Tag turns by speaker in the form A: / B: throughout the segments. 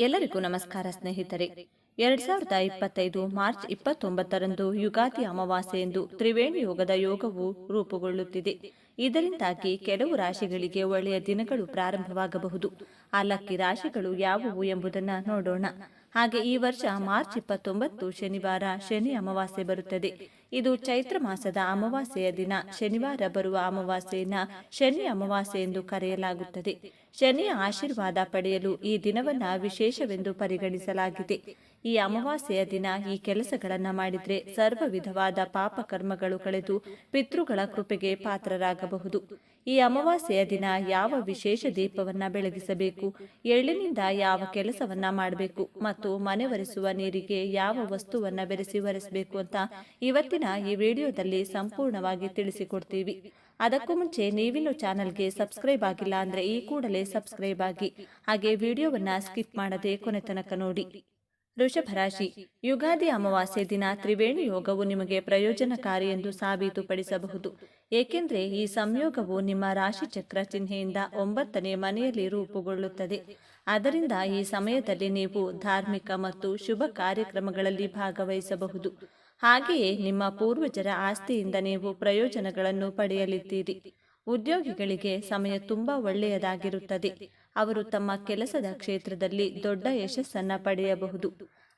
A: ಎಲ್ಲರಿಗೂ ನಮಸ್ಕಾರ ಸ್ನೇಹಿತರೆ. ಎರಡ್ ಸಾವಿರದ ಇಪ್ಪತ್ತೈದು ಮಾರ್ಚ್ ಇಪ್ಪತ್ತೊಂಬತ್ತರಂದು ಯುಗಾದಿ ಅಮಾವಾಸ್ಯೆ ಎಂದು ತ್ರಿವೇಣಿ ಯೋಗದ ಯೋಗವು ರೂಪುಗೊಳ್ಳುತ್ತಿದೆ. ಇದರಿಂದಾಗಿ ಕೆಲವು ರಾಶಿಗಳಿಗೆ ಒಳ್ಳೆಯ ದಿನಗಳು ಪ್ರಾರಂಭವಾಗಬಹುದು. ಆ ರಾಶಿಗಳು ಯಾವುವು ಎಂಬುದನ್ನು ನೋಡೋಣ. ಹಾಗೆ ಈ ವರ್ಷ ಮಾರ್ಚ್ ಇಪ್ಪತ್ತೊಂಬತ್ತು ಶನಿವಾರ ಶನಿ ಅಮಾವಾಸ್ಯೆ ಬರುತ್ತದೆ. ಇದು ಚೈತ್ರ ಮಾಸದ ಅಮಾವಾಸ್ಯೆಯ ದಿನ. ಶನಿವಾರ ಬರುವ ಅಮಾವಾಸ್ಯೆಯನ್ನ ಶನಿ ಅಮಾವಾಸ್ಯೆ ಎಂದು ಕರೆಯಲಾಗುತ್ತದೆ. ಶನಿಯ ಆಶೀರ್ವಾದ ಪಡೆಯಲು ಈ ದಿನವನ್ನ ವಿಶೇಷವೆಂದು ಪರಿಗಣಿಸಲಾಗಿದೆ. ಈ ಅಮಾವಾಸ್ಯೆಯ ದಿನ ಈ ಕೆಲಸಗಳನ್ನು ಮಾಡಿದರೆ ಸರ್ವ ವಿಧವಾದ ಪಾಪ ಕರ್ಮಗಳು ಕಳೆದು ಪಿತೃಗಳ ಕೃಪೆಗೆ ಪಾತ್ರರಾಗಬಹುದು. ಈ ಅಮಾವಾಸ್ಯೆಯ ದಿನ ಯಾವ ವಿಶೇಷ ದೀಪವನ್ನ ಬೆಳಗಿಸಬೇಕು, ಎಳ್ಳಿನಿಂದ ಯಾವ ಕೆಲಸವನ್ನ ಮಾಡಬೇಕು ಮತ್ತು ಮನೆ ಒರೆಸುವ ನೀರಿಗೆ ಯಾವ ವಸ್ತುವನ್ನ ಬೆರೆಸಿ ಒರೆಸಬೇಕು ಅಂತ ಇವತ್ತಿನ ಈ ವಿಡಿಯೋದಲ್ಲಿ ಸಂಪೂರ್ಣವಾಗಿ ತಿಳಿಸಿಕೊಡ್ತೀವಿ. ಅದಕ್ಕೂ ಮುಂಚೆ ನೀವಿನ್ನು ಚಾನಲ್ಗೆ ಸಬ್ಸ್ಕ್ರೈಬ್ ಆಗಿಲ್ಲ ಅಂದ್ರೆ ಈ ಕೂಡಲೇ ಸಬ್ಸ್ಕ್ರೈಬ್ ಆಗಿ, ಹಾಗೆ ವಿಡಿಯೋವನ್ನ ಸ್ಕಿಪ್ ಮಾಡದೆ ಕೊನೆತನಕ ನೋಡಿ. ವೃಷಭ ರಾಶಿ ಯುಗಾದಿ ಅಮಾವಾಸ್ಯೆ ದಿನ ತ್ರಿವೇಣಿ ಯೋಗವು ನಿಮಗೆ ಪ್ರಯೋಜನಕಾರಿ ಎಂದು ಸಾಬೀತುಪಡಿಸಬಹುದು. ಏಕೆಂದರೆ ಈ ಸಂಯೋಗವು ನಿಮ್ಮ ರಾಶಿ ಚಕ್ರ ಚಿಹ್ನೆಯಿಂದ ಒಂಬತ್ತನೇ ಮನೆಯಲ್ಲಿ ರೂಪುಗೊಳ್ಳುತ್ತದೆ. ಅದರಿಂದ ಈ ಸಮಯದಲ್ಲಿ ನೀವು ಧಾರ್ಮಿಕ ಮತ್ತು ಶುಭ ಕಾರ್ಯಕ್ರಮಗಳಲ್ಲಿ ಭಾಗವಹಿಸಬಹುದು. ಹಾಗೆಯೇ ನಿಮ್ಮ ಪೂರ್ವಜರ ಆಸ್ತಿಯಿಂದ ನೀವು ಪ್ರಯೋಜನಗಳನ್ನು ಪಡೆಯಲಿದ್ದೀರಿ. ಉದ್ಯೋಗಿಗಳಿಗೆ ಸಮಯ ತುಂಬಾ ಒಳ್ಳೆಯದಾಗಿರುತ್ತದೆ. ಅವರು ತಮ್ಮ ಕೆಲಸದ ಕ್ಷೇತ್ರದಲ್ಲಿ ದೊಡ್ಡ ಯಶಸ್ಸನ್ನು ಪಡೆಯಬಹುದು.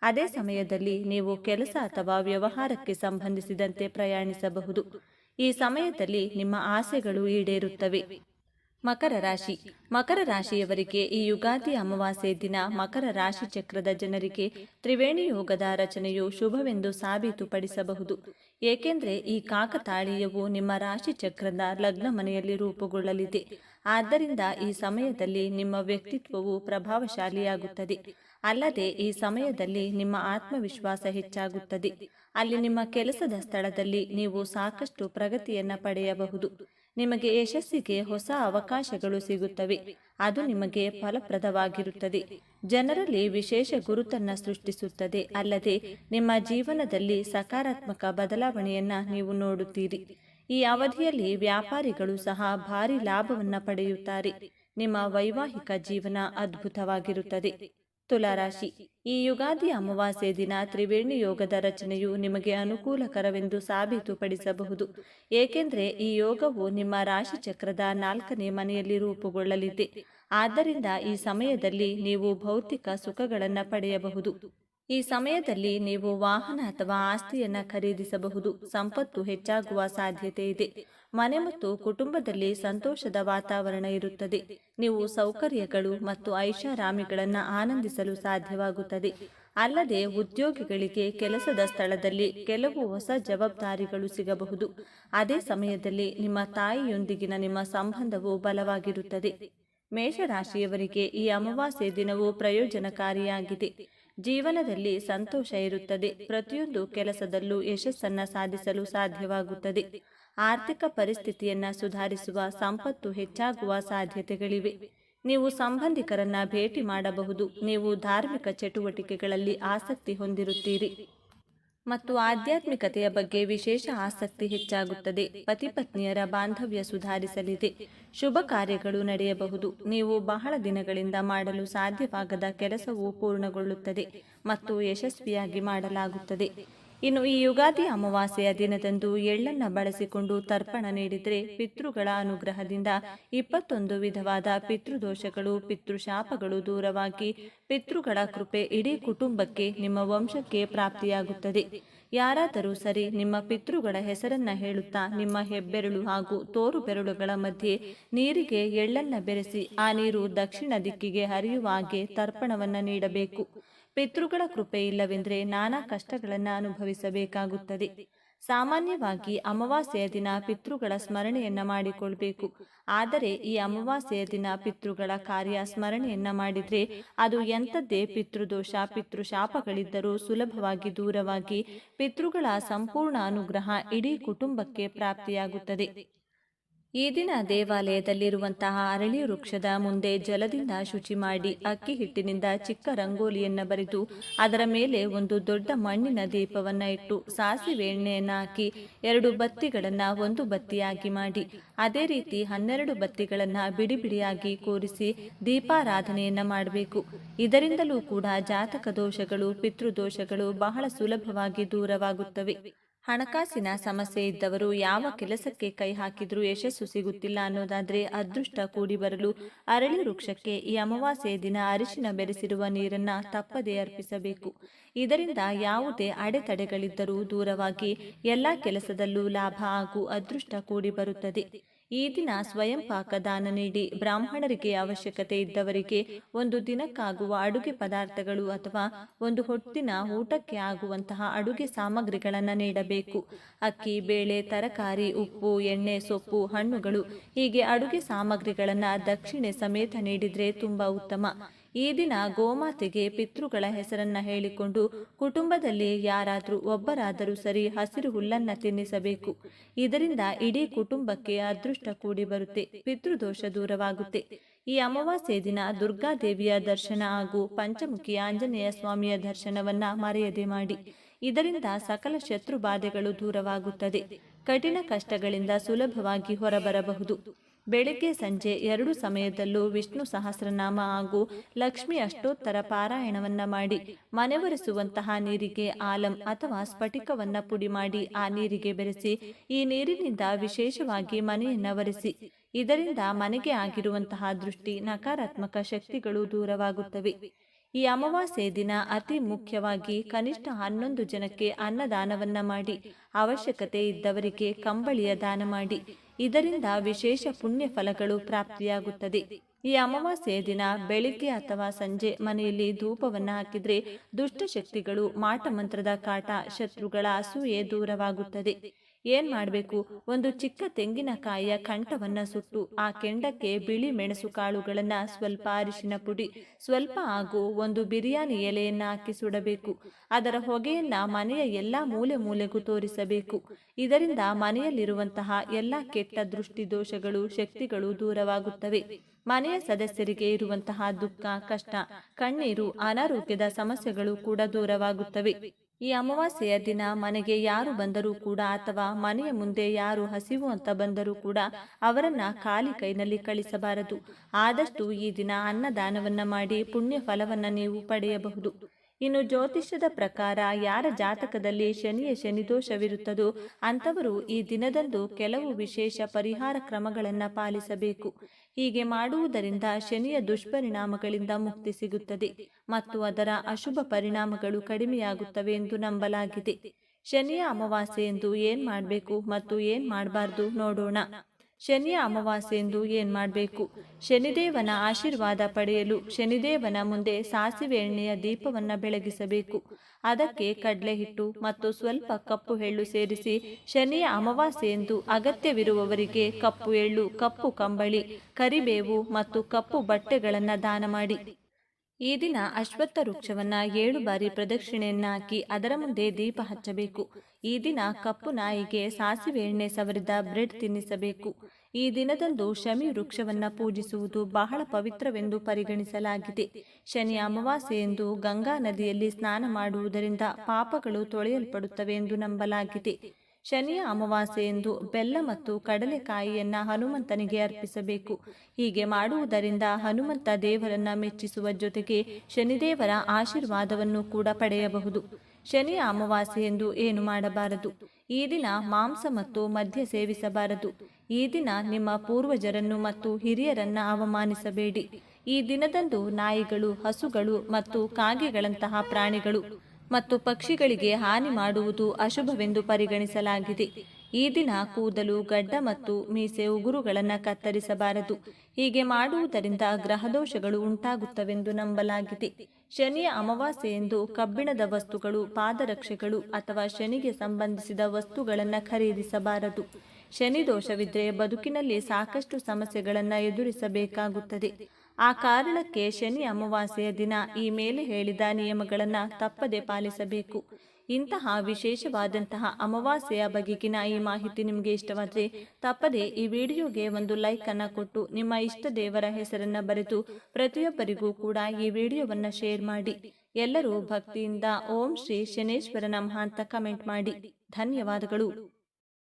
A: ಅದೇ ಸಮಯದಲ್ಲಿ ನೀವು ಕೆಲಸ ಅಥವಾ ವ್ಯವಹಾರಕ್ಕೆ ಸಂಬಂಧಿಸಿದಂತೆ ಪ್ರಯಾಣಿಸಬಹುದು. ಈ ಸಮಯದಲ್ಲಿ ನಿಮ್ಮ ಆಸೆಗಳು ಈಡೇರುತ್ತವೆ. ಮಕರ ರಾಶಿ. ಮಕರ ರಾಶಿಯವರಿಗೆ ಈ ಯುಗಾದಿ ಅಮಾವಾಸ್ಯೆ ದಿನ ಮಕರ ರಾಶಿ ಚಕ್ರದ ಜನರಿಗೆ ತ್ರಿವೇಣಿ ಯೋಗದ ರಚನೆಯು ಶುಭವೆಂದು ಸಾಬೀತುಪಡಿಸಬಹುದು. ಏಕೆಂದರೆ ಈ ಕಾಕತಾಳೀಯವು ನಿಮ್ಮ ರಾಶಿ ಚಕ್ರದ ಲಗ್ನ ಮನೆಯಲ್ಲಿ ರೂಪುಗೊಳ್ಳಲಿದೆ. ಆದ್ದರಿಂದ ಈ ಸಮಯದಲ್ಲಿ ನಿಮ್ಮ ವ್ಯಕ್ತಿತ್ವವು ಪ್ರಭಾವಶಾಲಿಯಾಗುತ್ತದೆ. ಅಲ್ಲದೆ ಈ ಸಮಯದಲ್ಲಿ ನಿಮ್ಮ ಆತ್ಮವಿಶ್ವಾಸ ಹೆಚ್ಚಾಗುತ್ತದೆ. ಅಲ್ಲಿ ನಿಮ್ಮ ಕೆಲಸದ ಸ್ಥಳದಲ್ಲಿ ನೀವು ಸಾಕಷ್ಟು ಪ್ರಗತಿಯನ್ನ ಪಡೆಯಬಹುದು. ನಿಮಗೆ ಯಶಸ್ಸಿಗೆ ಹೊಸ ಅವಕಾಶಗಳು ಸಿಗುತ್ತವೆ. ಅದು ನಿಮಗೆ ಫಲಪ್ರದವಾಗಿರುತ್ತದೆ. ಜನರಲ್ಲಿ ವಿಶೇಷ ಗುರುತನ್ನ ಸೃಷ್ಟಿಸುತ್ತದೆ. ಅಲ್ಲದೆ ನಿಮ್ಮ ಜೀವನದಲ್ಲಿ ಸಕಾರಾತ್ಮಕ ಬದಲಾವಣೆಯನ್ನು ನೀವು ನೋಡುತ್ತೀರಿ. ಈ ಅವಧಿಯಲ್ಲಿ ವ್ಯಾಪಾರಿಗಳು ಸಹ ಭಾರಿ ಲಾಭವನ್ನು ಪಡೆಯುತ್ತಾರೆ. ನಿಮ್ಮ ವೈವಾಹಿಕ ಜೀವನ ಅದ್ಭುತವಾಗಿರುತ್ತದೆ. ತುಲಾರಾಶಿ. ಈ ಯುಗಾದಿ ಅಮಾವಾಸ್ಯೆ ದಿನ ತ್ರಿವೇಣಿ ಯೋಗದ ರಚನೆಯು ನಿಮಗೆ ಅನುಕೂಲಕರವೆಂದು ಸಾಬೀತುಪಡಿಸಬಹುದು. ಏಕೆಂದರೆ ಈ ಯೋಗವು ನಿಮ್ಮ ರಾಶಿ ಚಕ್ರದ ನಾಲ್ಕನೇ ಮನೆಯಲ್ಲಿ ರೂಪುಗೊಳ್ಳಲಿದೆ. ಆದ್ದರಿಂದ ಈ ಸಮಯದಲ್ಲಿ ನೀವು ಭೌತಿಕ ಸುಖಗಳನ್ನು ಪಡೆಯಬಹುದು. ಈ ಸಮಯದಲ್ಲಿ ನೀವು ವಾಹನ ಅಥವಾ ಆಸ್ತಿಯನ್ನ ಖರೀದಿಸಬಹುದು. ಸಂಪತ್ತು ಹೆಚ್ಚಾಗುವ ಸಾಧ್ಯತೆ ಇದೆ. ಮನೆ ಮತ್ತು ಕುಟುಂಬದಲ್ಲಿ ಸಂತೋಷದ ವಾತಾವರಣ ಇರುತ್ತದೆ. ನೀವು ಸೌಕರ್ಯಗಳು ಮತ್ತು ಐಷಾರಾಮಿಗಳನ್ನು ಆನಂದಿಸಲು ಸಾಧ್ಯವಾಗುತ್ತದೆ. ಅಲ್ಲದೆ ಉದ್ಯೋಗಿಗಳಿಗೆ ಕೆಲಸದ ಸ್ಥಳದಲ್ಲಿ ಕೆಲವು ಹೊಸ ಜವಾಬ್ದಾರಿಗಳು ಸಿಗಬಹುದು. ಅದೇ ಸಮಯದಲ್ಲಿ ನಿಮ್ಮ ತಾಯಿಯೊಂದಿಗಿನ ನಿಮ್ಮ ಸಂಬಂಧವು ಬಲವಾಗಿರುತ್ತದೆ. ಮೇಷರಾಶಿಯವರಿಗೆ ಈ ಅಮಾವಾಸ್ಯೆ ದಿನವು ಪ್ರಯೋಜನಕಾರಿಯಾಗಿದೆ. ಜೀವನದಲ್ಲಿ ಸಂತೋಷ ಇರುತ್ತದೆ. ಪ್ರತಿಯೊಂದು ಕೆಲಸದಲ್ಲೂ ಯಶಸ್ಸನ್ನು ಸಾಧಿಸಲು ಸಾಧ್ಯವಾಗುತ್ತದೆ. ಆರ್ಥಿಕ ಪರಿಸ್ಥಿತಿಯನ್ನು ಸುಧಾರಿಸುವ, ಸಂಪತ್ತು ಹೆಚ್ಚಾಗುವ ಸಾಧ್ಯತೆಗಳಿವೆ. ನೀವು ಸಂಬಂಧಿಕರನ್ನ ಭೇಟಿ ಮಾಡಬಹುದು. ನೀವು ಧಾರ್ಮಿಕ ಚಟುವಟಿಕೆಗಳಲ್ಲಿ ಆಸಕ್ತಿ ಹೊಂದಿರುತ್ತೀರಿ. ಮತ್ತು ಆಧ್ಯಾತ್ಮಿಕತೆಯ ಬಗ್ಗೆ ವಿಶೇಷ ಆಸಕ್ತಿ ಹೆಚ್ಚಾಗುತ್ತದೆ. ಪತಿ ಪತ್ನಿಯರ ಬಾಂಧವ್ಯ ಸುಧಾರಿಸಲಿದೆ. ಶುಭ ಕಾರ್ಯಗಳು ನಡೆಯಬಹುದು. ನೀವು ಬಹಳ ದಿನಗಳಿಂದ ಮಾಡಲು ಸಾಧ್ಯವಾಗದ ಕೆಲಸವು ಪೂರ್ಣಗೊಳ್ಳುತ್ತದೆ ಮತ್ತು ಯಶಸ್ವಿಯಾಗಿ ಮಾಡಲಾಗುತ್ತದೆ. ಇನ್ನು ಈ ಯುಗಾದಿ ಅಮಾವಾಸ್ಯೆಯ ದಿನದಂದು ಎಳ್ಳನ್ನು ಬಳಸಿಕೊಂಡು ತರ್ಪಣ ನೀಡಿದರೆ ಪಿತೃಗಳ ಅನುಗ್ರಹದಿಂದ ಇಪ್ಪತ್ತೊಂದು ವಿಧವಾದ ಪಿತೃದೋಷಗಳು, ಪಿತೃಶಾಪಗಳು ದೂರವಾಗಿ ಪಿತೃಗಳ ಕೃಪೆ ಇಡೀ ಕುಟುಂಬಕ್ಕೆ ನಿಮ್ಮ ವಂಶಕ್ಕೆ ಪ್ರಾಪ್ತಿಯಾಗುತ್ತದೆ. ಯಾರಾದರೂ ಸರಿ ನಿಮ್ಮ ಪಿತೃಗಳ ಹೆಸರನ್ನ ಹೇಳುತ್ತಾ ನಿಮ್ಮ ಹೆಬ್ಬೆರಳು ಹಾಗೂ ತೋರು ಬೆರಳುಗಳ ಮಧ್ಯೆ ನೀರಿಗೆ ಎಳ್ಳನ್ನ ಬೆರೆಸಿ ಆ ನೀರು ದಕ್ಷಿಣ ದಿಕ್ಕಿಗೆ ಹರಿಯುವ ಹಾಗೆ ತರ್ಪಣವನ್ನ ನೀಡಬೇಕು. ಪಿತೃಗಳ ಕೃಪೆ ಇಲ್ಲವೆಂದರೆ ನಾನಾ ಕಷ್ಟಗಳನ್ನು ಅನುಭವಿಸಬೇಕಾಗುತ್ತದೆ. ಸಾಮಾನ್ಯವಾಗಿ ಅಮಾವಾಸ್ಯೆಯ ದಿನ ಪಿತೃಗಳ ಸ್ಮರಣೆಯನ್ನ ಮಾಡಿಕೊಳ್ಬೇಕು. ಆದರೆ ಈ ಅಮಾವಾಸ್ಯೆಯ ದಿನ ಪಿತೃಗಳ ಕಾರ್ಯ ಸ್ಮರಣೆಯನ್ನ ಮಾಡಿದ್ರೆ ಅದು ಎಂಥದ್ದೇ ಪಿತೃದೋಷ, ಪಿತೃಶಾಪಗಳಿದ್ದರೂ ಸುಲಭವಾಗಿ ದೂರವಾಗಿ ಪಿತೃಗಳ ಸಂಪೂರ್ಣ ಅನುಗ್ರಹ ಇಡೀ ಕುಟುಂಬಕ್ಕೆ ಪ್ರಾಪ್ತಿಯಾಗುತ್ತದೆ. ಈ ದಿನ ದೇವಾಲಯದಲ್ಲಿರುವಂತಹ ಅರಳಿ ವೃಕ್ಷದ ಮುಂದೆ ಜಲದಿಂದ ಶುಚಿ ಮಾಡಿ ಅಕ್ಕಿ ಹಿಟ್ಟಿನಿಂದ ಚಿಕ್ಕ ರಂಗೋಲಿಯನ್ನ ಬರೆದು ಅದರ ಮೇಲೆ ಒಂದು ದೊಡ್ಡ ಮಣ್ಣಿನ ದೀಪವನ್ನ ಇಟ್ಟು ಸಾಸಿವೆ ಎಣ್ಣೆಯನ್ನ ಹಾಕಿ ಎರಡು ಬತ್ತಿಗಳನ್ನು ಒಂದು ಬತ್ತಿಯಾಗಿ ಮಾಡಿ, ಅದೇ ರೀತಿ ಹನ್ನೆರಡು ಬತ್ತಿಗಳನ್ನು ಬಿಡಿ ಬಿಡಿಯಾಗಿ ಕೂರಿಸಿ ದೀಪಾರಾಧನೆಯನ್ನ ಮಾಡಬೇಕು. ಇದರಿಂದಲೂ ಕೂಡ ಜಾತಕ ದೋಷಗಳು, ಪಿತೃದೋಷಗಳು ಬಹಳ ಸುಲಭವಾಗಿ ದೂರವಾಗುತ್ತವೆ. ಹಣಕಾಸಿನ ಸಮಸ್ಯೆ ಇದ್ದವರು ಯಾವ ಕೆಲಸಕ್ಕೆ ಕೈ ಹಾಕಿದ್ರೂ ಯಶಸ್ಸು ಸಿಗುತ್ತಿಲ್ಲ ಅನ್ನೋದಾದ್ರೆ ಅದೃಷ್ಟ ಕೂಡಿ ಬರಲು ಅರಳಿ ವೃಕ್ಷಕ್ಕೆ ಈ ಅಮಾವಾಸ್ಯೆ ದಿನ ಅರಿಶಿನ ಬೆರೆಸಿರುವ ನೀರನ್ನ ತಪ್ಪದೇ ಅರ್ಪಿಸಬೇಕು. ಇದರಿಂದ ಯಾವುದೇ ಅಡೆತಡೆಗಳಿದ್ದರೂ ದೂರವಾಗಿ ಎಲ್ಲ ಕೆಲಸದಲ್ಲೂ ಲಾಭ ಹಾಗೂ ಅದೃಷ್ಟ ಕೂಡಿ ಬರುತ್ತದೆ. ಈ ದಿನ ಸ್ವಯಂ ಪಾಕದಾನ ನೀಡಿ ಬ್ರಾಹ್ಮಣರಿಗೆ ಅವಶ್ಯಕತೆ ಇದ್ದವರಿಗೆ ಒಂದು ದಿನಕ್ಕಾಗುವ ಅಡುಗೆ ಪದಾರ್ಥಗಳು ಅಥವಾ ಒಂದು ಹೊತ್ತಿನ ಊಟಕ್ಕೆ ಆಗುವಂತಹ ಅಡುಗೆ ಸಾಮಗ್ರಿಗಳನ್ನು ನೀಡಬೇಕು. ಅಕ್ಕಿ, ಬೇಳೆ, ತರಕಾರಿ, ಉಪ್ಪು, ಎಣ್ಣೆ, ಸೊಪ್ಪು, ಹಣ್ಣುಗಳು ಹೀಗೆ ಅಡುಗೆ ಸಾಮಗ್ರಿಗಳನ್ನು ದಕ್ಷಿಣೆ ಸಮೇತ ನೀಡಿದರೆ ತುಂಬಾ ಉತ್ತಮ. ಈ ದಿನ ಗೋಮಾತೆಗೆ ಪಿತೃಗಳ ಹೆಸರನ್ನ ಹೇಳಿಕೊಂಡು ಕುಟುಂಬದಲ್ಲಿ ಯಾರಾದರೂ ಒಬ್ಬರಾದರೂ ಸರಿ ಹಸಿರು ಹುಲ್ಲನ್ನ ತಿನ್ನಿಸಬೇಕು. ಇದರಿಂದ ಇಡೀ ಕುಟುಂಬಕ್ಕೆ ಅದೃಷ್ಟ ಕೂಡಿ ಬರುತ್ತೆ, ಪಿತೃದೋಷ ದೂರವಾಗುತ್ತೆ. ಈ ಅಮಾವಾಸ್ಯೆ ದಿನ ದುರ್ಗಾದೇವಿಯ ದರ್ಶನ ಹಾಗೂ ಪಂಚಮುಖಿ ಆಂಜನೇಯ ಸ್ವಾಮಿಯ ದರ್ಶನವನ್ನ ಮರೆಯದೆ ಮಾಡಿ. ಇದರಿಂದ ಸಕಲ ಶತ್ರು ಬಾಧೆಗಳು ದೂರವಾಗುತ್ತದೆ. ಕಠಿಣ ಕಷ್ಟಗಳಿಂದ ಸುಲಭವಾಗಿ ಹೊರಬರಬಹುದು. ಬೆಳಿಗ್ಗೆ ಸಂಜೆ ಎರಡು ಸಮಯದಲ್ಲೂ ವಿಷ್ಣು ಸಹಸ್ರನಾಮ ಹಾಗೂ ಲಕ್ಷ್ಮಿ ಅಷ್ಟೋತ್ತರ ಪಾರಾಯಣವನ್ನ ಮಾಡಿ ಮನೆವರೆಸುವಂತಹ ನೀರಿಗೆ ಆಲಂ ಅಥವಾ ಸ್ಫಟಿಕವನ್ನ ಪುಡಿ ಮಾಡಿ ಆ ನೀರಿಗೆ ಬೆರೆಸಿ, ಈ ನೀರಿನಿಂದ ವಿಶೇಷವಾಗಿ ಮನೆಯನ್ನ ಒರೆಸಿ. ಇದರಿಂದ ಮನೆಗೆ ಆಗಿರುವಂತಹ ದೃಷ್ಟಿ ನಕಾರಾತ್ಮಕ ಶಕ್ತಿಗಳು ದೂರವಾಗುತ್ತವೆ. ಈ ಅಮಾವಾಸ್ಯೆ ದಿನ ಅತಿ ಮುಖ್ಯವಾಗಿ ಕನಿಷ್ಠ ಹನ್ನೊಂದು ಜನಕ್ಕೆ ಅನ್ನದಾನವನ್ನ ಮಾಡಿ, ಅವಶ್ಯಕತೆ ಇದ್ದವರಿಗೆ ಕಂಬಳಿಯ ದಾನ ಮಾಡಿ. ಇದರಿಂದ ವಿಶೇಷ ಪುಣ್ಯ ಫಲಗಳು ಪ್ರಾಪ್ತಿಯಾಗುತ್ತದೆ. ಈ ಅಮಾವಾಸ್ಯೆಯ ದಿನ ಬೆಳಿಗ್ಗೆ ಅಥವಾ ಸಂಜೆ ಮನೆಯಲ್ಲಿ ಧೂಪವನ್ನು ಹಾಕಿದರೆ ದುಷ್ಟಶಕ್ತಿಗಳು ಮಾಟಮಂತ್ರದ ಕಾಟ, ಶತ್ರುಗಳ ಅಸೂಯೆ ದೂರವಾಗುತ್ತದೆ. ಏನ್ ಮಾಡಬೇಕು? ಒಂದು ಚಿಕ್ಕ ತೆಂಗಿನಕಾಯಿಯ ಕಂಠವನ್ನ ಸುಟ್ಟು ಆ ಕೆಂಡಕ್ಕೆ ಬಿಳಿ ಮೆಣಸು ಕಾಳುಗಳನ್ನ ಸ್ವಲ್ಪ ಅರಿಶಿನ ಪುಡಿ, ಸ್ವಲ್ಪ ಹಾಗೂ ಒಂದು ಬಿರಿಯಾನಿ ಎಲೆಯನ್ನ ಹಾಕಿ ಸುಡಬೇಕು. ಅದರ ಹೊಗೆಯನ್ನ ಮನೆಯ ಎಲ್ಲಾ ಮೂಲೆ ಮೂಲೆಗೂ ತೋರಿಸಬೇಕು. ಇದರಿಂದ ಮನೆಯಲ್ಲಿರುವಂತಹ ಎಲ್ಲ ಕೆಟ್ಟ ದೃಷ್ಟಿ ದೋಷಗಳು, ಶಕ್ತಿಗಳು ದೂರವಾಗುತ್ತವೆ. ಮನೆಯ ಸದಸ್ಯರಿಗೆ ಇರುವಂತಹ ದುಃಖ, ಕಷ್ಟ, ಕಣ್ಣೀರು, ಅನಾರೋಗ್ಯದ ಸಮಸ್ಯೆಗಳು ಕೂಡ ದೂರವಾಗುತ್ತವೆ. ಈ ಅಮಾವಾಸ್ಯೆಯ ದಿನ ಮನೆಗೆ ಯಾರು ಬಂದರೂ ಕೂಡ ಅಥವಾ ಮನೆಯ ಮುಂದೆ ಯಾರು ಹಸಿವು ಅಂತ ಬಂದರೂ ಕೂಡ ಅವರನ್ನ ಖಾಲಿ ಕೈನಲ್ಲಿ ಕಳಿಸಬಾರದು. ಆದಷ್ಟು ಈ ದಿನ ಅನ್ನದಾನವನ್ನ ಮಾಡಿ ಪುಣ್ಯ ಫಲವನ್ನ ನೀವು ಪಡೆಯಬಹುದು. ಇನ್ನು ಜ್ಯೋತಿಷ್ಯದ ಪ್ರಕಾರ ಯಾರ ಜಾತಕದಲ್ಲಿ ಶನಿಯ ಶನಿದೋಷವಿರುತ್ತದೋ ಅಂಥವರು ಈ ದಿನದಂದು ಕೆಲವು ವಿಶೇಷ ಪರಿಹಾರ ಕ್ರಮಗಳನ್ನು ಪಾಲಿಸಬೇಕು. ಹೀಗೆ ಮಾಡುವುದರಿಂದ ಶನಿಯ ದುಷ್ಪರಿಣಾಮಗಳಿಂದ ಮುಕ್ತಿ ಸಿಗುತ್ತದೆ ಮತ್ತು ಅದರ ಅಶುಭ ಪರಿಣಾಮಗಳು ಕಡಿಮೆಯಾಗುತ್ತವೆ ಎಂದು ನಂಬಲಾಗಿದೆ. ಶನಿಯ ಅಮಾವಾಸ್ಯೆ ಎಂದು ಏನ್ ಮಾಡಬೇಕು ಮತ್ತು ಏನ್ ಮಾಡಬಾರ್ದು ನೋಡೋಣ. ಶನಿಯ ಅಮಾವಾಸ್ಯ ಎಂದು ಏನ್ ಮಾಡಬೇಕು? ಶನಿದೇವನ ಆಶೀರ್ವಾದ ಪಡೆಯಲು ಶನಿದೇವನ ಮುಂದೆ ಸಾಸಿವೆ ಎಣ್ಣೆಯ ದೀಪವನ್ನು ಬೆಳಗಿಸಬೇಕು. ಅದಕ್ಕೆ ಕಡಲೆ ಹಿಟ್ಟು ಮತ್ತು ಸ್ವಲ್ಪ ಕಪ್ಪು ಎಳ್ಳು ಸೇರಿಸಿ ಶನಿಯ ಅಮಾವಾಸ್ಯೆಂದು ಅಗತ್ಯವಿರುವವರಿಗೆ ಕಪ್ಪು ಎಳ್ಳು, ಕಪ್ಪು ಕಂಬಳಿ, ಕರಿಬೇವು ಮತ್ತು ಕಪ್ಪು ಬಟ್ಟೆಗಳನ್ನು ದಾನ ಮಾಡಿ. ಈ ದಿನ ಅಶ್ವತ್ಥ ವೃಕ್ಷವನ್ನ ಏಳು ಬಾರಿ ಪ್ರದಕ್ಷಿಣೆಯನ್ನ ಹಾಕಿ ಅದರ ಮುಂದೆ ದೀಪ ಹಚ್ಚಬೇಕು. ಈ ದಿನ ಕಪ್ಪು ನಾಯಿಗೆ ಸಾಸಿವೆ ಎಣ್ಣೆ ಸವರಿದ ಬ್ರೆಡ್ ತಿನ್ನಿಸಬೇಕು. ಈ ದಿನದಂದು ಶಮಿ ವೃಕ್ಷವನ್ನ ಪೂಜಿಸುವುದು ಬಹಳ ಪವಿತ್ರವೆಂದು ಪರಿಗಣಿಸಲಾಗಿದೆ. ಶನಿ ಅಮಾವಾಸ್ಯೆ ಎಂದು ಗಂಗಾ ನದಿಯಲ್ಲಿ ಸ್ನಾನ ಮಾಡುವುದರಿಂದ ಪಾಪಗಳು ತೊಳೆಯಲ್ಪಡುತ್ತವೆ ಎಂದು ನಂಬಲಾಗಿದೆ. ಶನಿಯ ಅಮಾವಾಸ್ಯೆ ಎಂದು ಬೆಲ್ಲ ಮತ್ತು ಕಡಲೆಕಾಯಿಯನ್ನ ಹನುಮಂತನಿಗೆ ಅರ್ಪಿಸಬೇಕು. ಹೀಗೆ ಮಾಡುವುದರಿಂದ ಹನುಮಂತ ದೇವರನ್ನ ಮೆಚ್ಚಿಸುವ ಜೊತೆಗೆ ಶನಿದೇವರ ಆಶೀರ್ವಾದವನ್ನು ಕೂಡ ಪಡೆಯಬಹುದು. ಶನಿಯ ಅಮಾವಾಸ್ಯೆ ಎಂದು ಏನು ಮಾಡಬಾರದು? ಈ ದಿನ ಮಾಂಸ ಮತ್ತು ಮದ್ಯ ಸೇವಿಸಬಾರದು. ಈ ದಿನ ನಿಮ್ಮ ಪೂರ್ವಜರನ್ನು ಮತ್ತು ಹಿರಿಯರನ್ನ ಅವಮಾನಿಸಬೇಡಿ. ಈ ದಿನದಂದು ನಾಯಿಗಳು, ಹಸುಗಳು ಮತ್ತು ಕಾಗೆಗಳಂತಹ ಪ್ರಾಣಿಗಳು ಮತ್ತು ಪಕ್ಷಿಗಳಿಗೆ ಹಾನಿ ಮಾಡುವುದು ಅಶುಭವೆಂದು ಪರಿಗಣಿಸಲಾಗಿದೆ. ಈ ದಿನ ಕೂದಲು, ಗಡ್ಡ ಮತ್ತು ಮೀಸೆ ಉಗುರುಗಳನ್ನು ಕತ್ತರಿಸಬಾರದು. ಹೀಗೆ ಮಾಡುವುದರಿಂದ ಗ್ರಹದೋಷಗಳು ಉಂಟಾಗುತ್ತವೆಂದು ನಂಬಲಾಗಿದೆ. ಶನಿಯ ಅಮಾವಾಸ್ಯೆ ಎಂದು ಕಬ್ಬಿಣದ ವಸ್ತುಗಳು, ಪಾದರಕ್ಷೆಗಳು ಅಥವಾ ಶನಿಗೆ ಸಂಬಂಧಿಸಿದ ವಸ್ತುಗಳನ್ನು ಖರೀದಿಸಬಾರದು. ಶನಿ ದೋಷವಿದ್ದರೆ ಬದುಕಿನಲ್ಲಿ ಸಾಕಷ್ಟು ಸಮಸ್ಯೆಗಳನ್ನು ಎದುರಿಸಬೇಕಾಗುತ್ತದೆ. ಆ ಕಾರಣಕ್ಕೆ ಶನಿ ಅಮಾವಾಸ್ಯೆಯ ದಿನ ಈ ಮೇಲೆ ಹೇಳಿದ ನಿಯಮಗಳನ್ನು ತಪ್ಪದೆ ಪಾಲಿಸಬೇಕು. ಇಂತಹ ವಿಶೇಷವಾದಂತಹ ಅಮಾವಾಸ್ಯೆಯ ಬಗೆಗಿನ ಈ ಮಾಹಿತಿ ನಿಮಗೆ ಇಷ್ಟವಾದರೆ ತಪ್ಪದೆ ಈ ವಿಡಿಯೋಗೆ ಒಂದು ಲೈಕ್ ಅನ್ನು ಕೊಟ್ಟು ನಿಮ್ಮ ಇಷ್ಟ ದೇವರ ಹೆಸರನ್ನು ಬರೆದು ಪ್ರತಿಯೊಬ್ಬರಿಗೂ ಕೂಡ ಈ ವಿಡಿಯೋವನ್ನು ಶೇರ್ ಮಾಡಿ. ಎಲ್ಲರೂ ಭಕ್ತಿಯಿಂದ ಓಂ ಶ್ರೀ ಶನೇಶ್ವರ ನಮಃ ಅಂತ ಕಮೆಂಟ್ ಮಾಡಿ. ಧನ್ಯವಾದಗಳು.